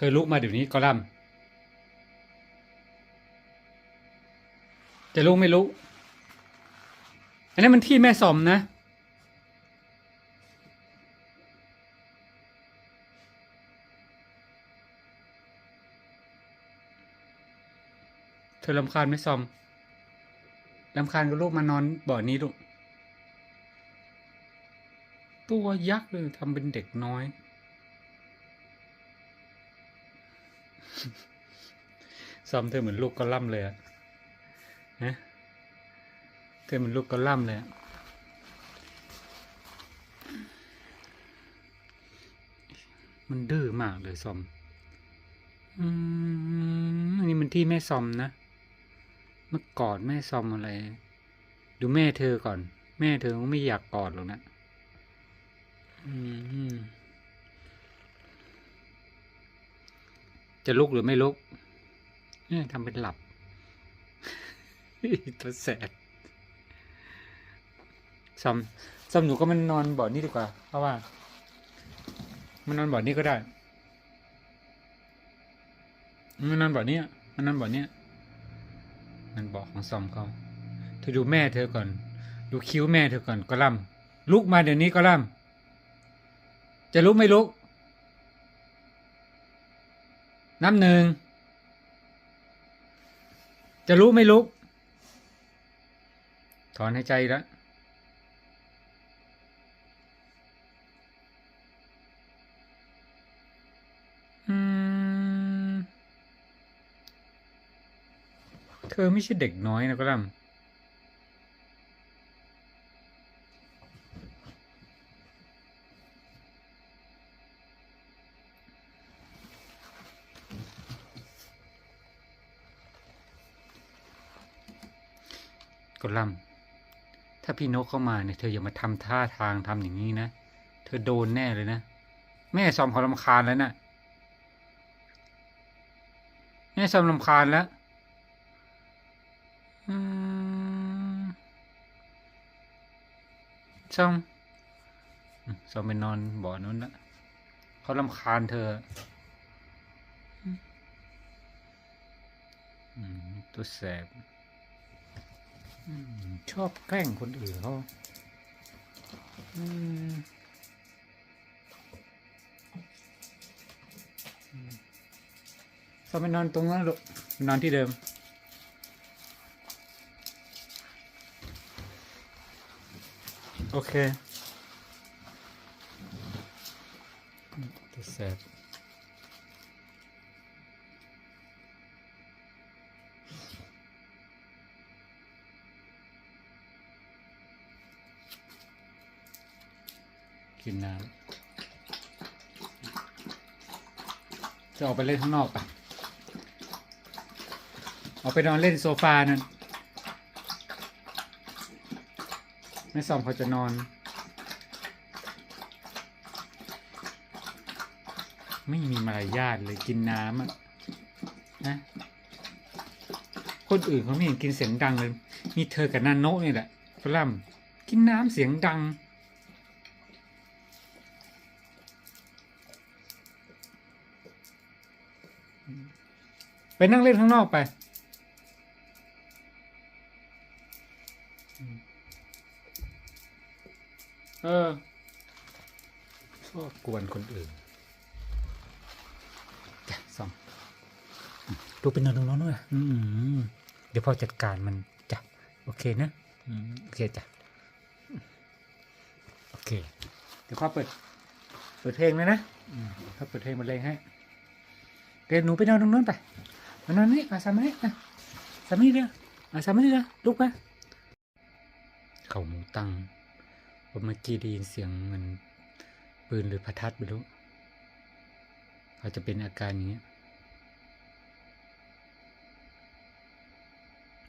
เธอลุกมาเดี๋ยวนี้กอลัมจะลุกไม่ลุก อันนี้มันที่แม่สมนะ เธอลำคาญไม่ซอมลำคาญก็ลูกมานอนบ่อนี้ลูก ตัวยักษ์เลยทำเป็นเด็กน้อย ซอมเธอเหมือนลูกกอลัมน์เลยอะฮะเธอเหมือนลูกกอลัมน์เลยอะมันดื้อมากเลยซอม อืมอันนี้มันที่แม่ซอมนะเมื่อกอดแม่ซอมอะไร ดูแม่เธอก่อน แม่เธอก็ไม่อยากกอดหรอกนะ อืม จะลุกหรือไม่ลุกทำเป็นหลับตัวแสบซอมซอมหนูก็มันนอนบ่อนี้ดีกว่า เพราะว่า มันนอนบ่อนี้ก็ได้ มันนอนบ่อนี้มันนอนบ่อนี้มันบ่อของซอมเขาเธอดูแม่เธอก่อน ดูคิ้วแม่เธอก่อนกอลัมน์ลุกมาเดี๋ยวนี้กอลัมน์จะลุกไม่ลุก น้ำหนึ่ง จะลุกไม่ลุก ถอนหายใจแล้วเธอไม่ใช่เด็กน้อยนะก็ล่ำ กอลัมถ้าพี่นกเข้ามาเนี่ยเธออย่ามาทำท่าทางทำอย่างนี้นะ เธอโดนแน่เลยนะ แม่ซอมเขาลำคาญแล้วนะ่ะแม่ซอมลำคาญแล้วอซอมซอมไปนอนบ่อนู้นละเขาลำคาญเธอตัวแสบ ชอบแกล้งคนอื่นเขาอืมอืมซอมไปนอนตรงนั้นลูกนอนที่เดิม โอเคตัวแสบ กินน้ำจะออกไปเล่นข้างนอกปะออกไปนอนเล่นโซฟานั่นแม่ซอมเขาจะนอน ไม่มีมารยาทเลยกินน้ำอะนะคนอื่นเขาไม่เห็นกินเสียงดังเลย มีเธอกับนาโนะนี่แหละฝรั่งกินน้ำเสียงดัง ไปนั่งเล่นข้างนอกไป เออชอบกวนคนอื่นจ้ะสองดูเป็นนอนตรงนั้นด้วยอืมเดี๋ยวพ่อจัดการมันจ้ะโอเคนะอืมโอเคจ้ะโอเค เดี๋ยวพ่อเปิด เปิดเพลงเลยนะอืมพ่อเปิดเพลงบรรเลงให้เดี๋ยวหนูไปนอนตรงนั้นไป มานอนนี่มาสามนี่นะสามนี่เดียวมาสามนี่เดียวลุกไปเขาหมูตังผมเมื่อกี้ได้ยินเสียงเหมันปืนหรือประทัดไม่รู้อาจะเป็นอาการอย่างเงี้ย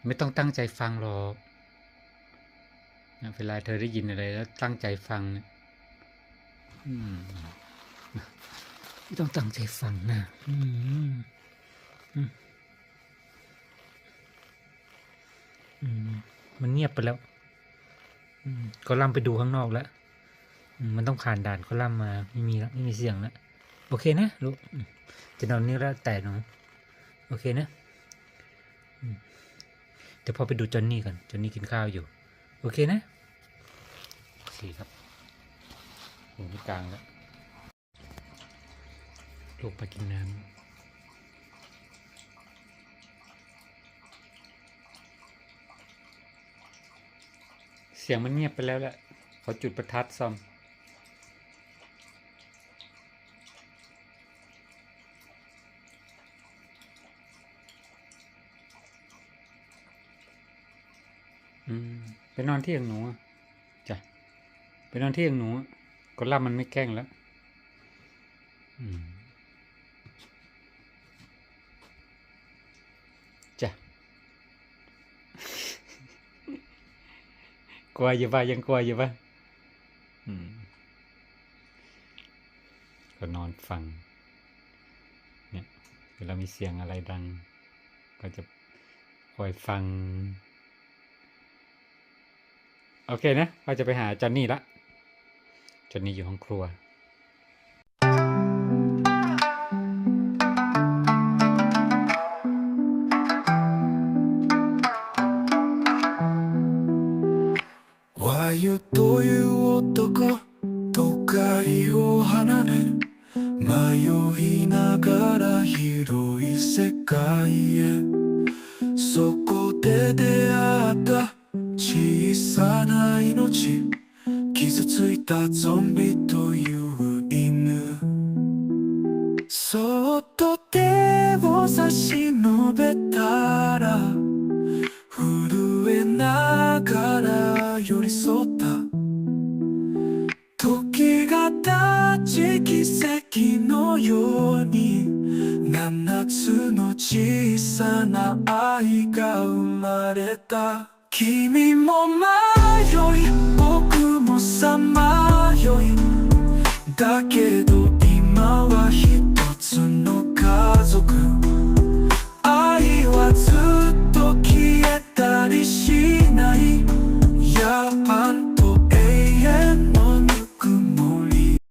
ไม่ต้องตั้งใจฟังหรอกเวลาเธอได้ยินอะไรแล้วตั้งใจฟังเนี่ยไม่ต้องตั้งใจฟังนะ อืม มอืมมันเงียบไปแล้วอืมก็ล่ำไปดูข้างนอกแล้วอืมมันต้องผ่านด่านก็ล่ำมา ไม่มีแล้วไม่มีเสียงแล้ว โอเคนะลูกอืมจะนอนนี่แล้วแต่หนูโอเคนะอืมเดี๋ยวพ่อไปดูจอนนี่ก่อนจอนนี่กินข้าวอยู่ โอเคนะ โอเคครับอยู่ที่กลางแล้วลูกไปกินน้ำ สียงมันเงียบไปแล้วแหละเขาจุดประทัดซ้อืมไปนอนที่อย่างหนูจ้ะไปนอนที่อย่างหนูกดล่ามันไม่แกล้งแล้ว อืม กลัวอยู่ป่ะยังกลัวอยู่ป่ะก็นอนฟัง เนี่ยเวลามีเสียงอะไรดัง ก็จะคอยฟัง โอเคนะเราจะไปหาจอนนี่ละจอนนี่อยู่ห้องครัว 迷いながら広い世界へ。そこで出会った小さな命傷ついたゾンビという犬。そっと手を差し伸べたら震えながら寄り添った。時が経ち奇跡のように七つの小さな愛が生まれた。君も迷い僕もさまよい。だけど